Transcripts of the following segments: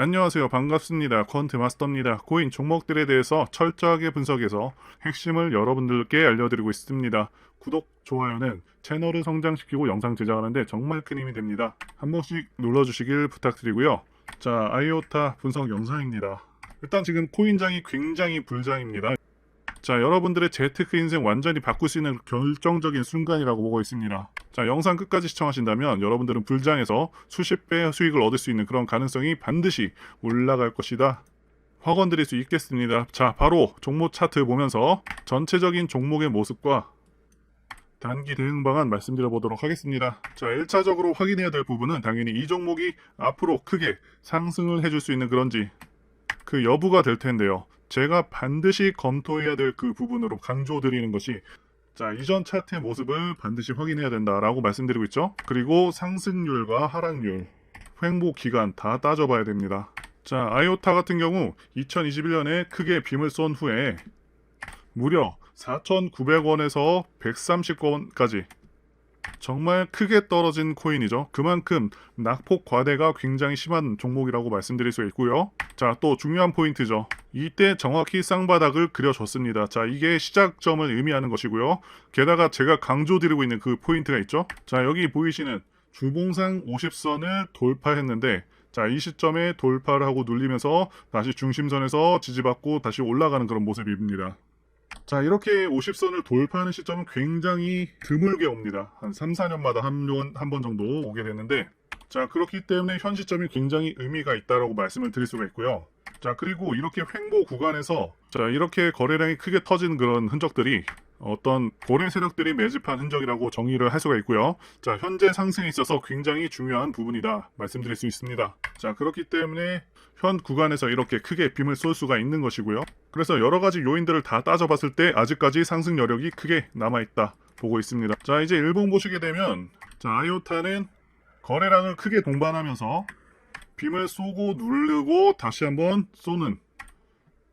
안녕하세요. 반갑습니다. 콘트 마스터입니다. 코인 종목들에 대해서 철저하게 분석해서 핵심을 여러분들께 알려드리고 있습니다. 구독, 좋아요는 채널을 성장시키고 영상 제작하는데 정말 큰 힘이 됩니다. 한 번씩 눌러주시길 부탁드리고요. 자, 아이오타 분석 영상입니다. 일단 지금 코인장이 굉장히 불장입니다. 자, 여러분들의 재테크 인생 완전히 바꿀 수 있는 결정적인 순간이라고 보고 있습니다. 자, 영상 끝까지 시청하신다면 여러분들은 불장에서 수십 배 수익을 얻을 수 있는 그런 가능성이 반드시 올라갈 것이다. 확언 드릴 수 있겠습니다. 자, 바로 종목 차트 보면서 전체적인 종목의 모습과 단기 대응 방안 말씀드려 보도록 하겠습니다. 자, 1차적으로 확인해야 될 부분은 당연히 이 종목이 앞으로 크게 상승을 해줄 수 있는 그런지 그 여부가 될 텐데요. 제가 반드시 검토해야 될 그 부분으로 강조드리는 것이 자, 이전 차트의 모습을 반드시 확인해야 된다라고 말씀드리고 있죠. 그리고 상승률과 하락률, 횡보 기간 다 따져봐야 됩니다. 자, 아이오타 같은 경우 2021년에 크게 빔을 쏜 후에 무려 4,900원에서 130원까지 정말 크게 떨어진 코인이죠. 그만큼 낙폭 과대가 굉장히 심한 종목이라고 말씀드릴 수 있고요. 자, 또 중요한 포인트죠. 이때 정확히 쌍바닥을 그려줬습니다. 자, 이게 시작점을 의미하는 것이고요. 게다가 제가 강조드리고 있는 그 포인트가 있죠. 자, 여기 보이시는 주봉상 50선을 돌파했는데 자, 이 시점에 돌파를 하고 눌리면서 다시 중심선에서 지지받고 다시 올라가는 그런 모습입니다. 자, 이렇게 50선을 돌파하는 시점은 굉장히 드물게 옵니다. 한 3, 4년마다 한번한번 정도 오게 되는데, 자, 그렇기 때문에 현 시점이 굉장히 의미가 있다라고 말씀을 드릴 수가 있고요. 자, 그리고 이렇게 횡보 구간에서, 자, 이렇게 거래량이 크게 터진 그런 흔적들이 어떤 고래 세력들이 매집한 흔적이라고 정의를 할 수가 있고요. 자, 현재 상승에 있어서 굉장히 중요한 부분이다 말씀드릴 수 있습니다. 자, 그렇기 때문에 현 구간에서 이렇게 크게 빔을 쏠 수가 있는 것이고요. 그래서 여러 가지 요인들을 다 따져봤을 때 아직까지 상승 여력이 크게 남아있다 보고 있습니다. 자, 이제 일봉 보시게 되면 자, 아이오타는 거래량을 크게 동반하면서 빔을 쏘고 누르고 다시 한번 쏘는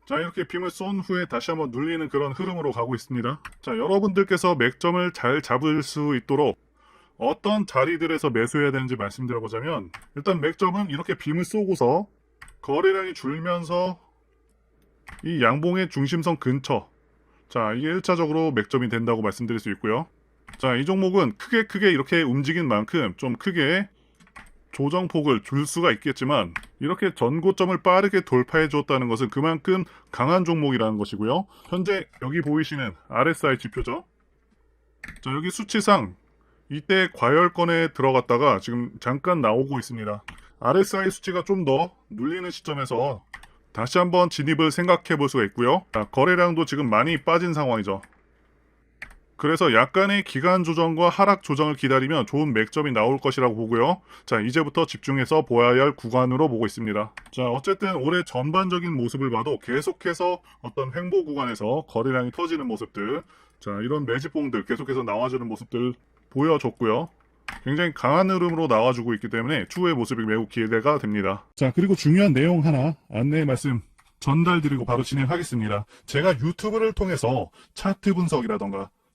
자 이렇게 빔을 쏜 후에 다시 한번 눌리는 그런 흐름으로 가고 있습니다. 자 여러분들께서 맥점을 잘 잡을 수 있도록 어떤 자리들에서 매수해야 되는지 말씀드려보자면 일단 맥점은 이렇게 빔을 쏘고서 거래량이 줄면서 이 양봉의 중심선 근처 자 이게 1차적으로 맥점이 된다고 말씀드릴 수 있고요. 자 이 종목은 크게 크게 이렇게 움직인 만큼 좀 크게 조정폭을 줄 수가 있겠지만 이렇게 전고점을 빠르게 돌파해 줬다는 것은 그만큼 강한 종목이라는 것이고요. 현재 여기 보이시는 RSI 지표죠. 자, 여기 수치상 이때 과열권에 들어갔다가 지금 잠깐 나오고 있습니다. RSI 수치가 좀 더 눌리는 시점에서 다시 한번 진입을 생각해 볼 수가 있고요. 자, 거래량도 지금 많이 빠진 상황이죠. 그래서 약간의 기간 조정과 하락 조정을 기다리면 좋은 맥점이 나올 것이라고 보고요. 자, 이제부터 집중해서 보아야 할 구간으로 보고 있습니다. 자, 어쨌든 올해 전반적인 모습을 봐도 계속해서 어떤 횡보 구간에서 거래량이 터지는 모습들, 자, 이런 매집봉들 계속해서 나와주는 모습들 보여줬고요. 굉장히 강한 흐름으로 나와주고 있기 때문에 추후의 모습이 매우 기대가 됩니다. 자, 그리고 중요한 내용 하나 안내 말씀 전달드리고 바로 진행하겠습니다. 제가 유튜브를 통해서 차트 분석이라던가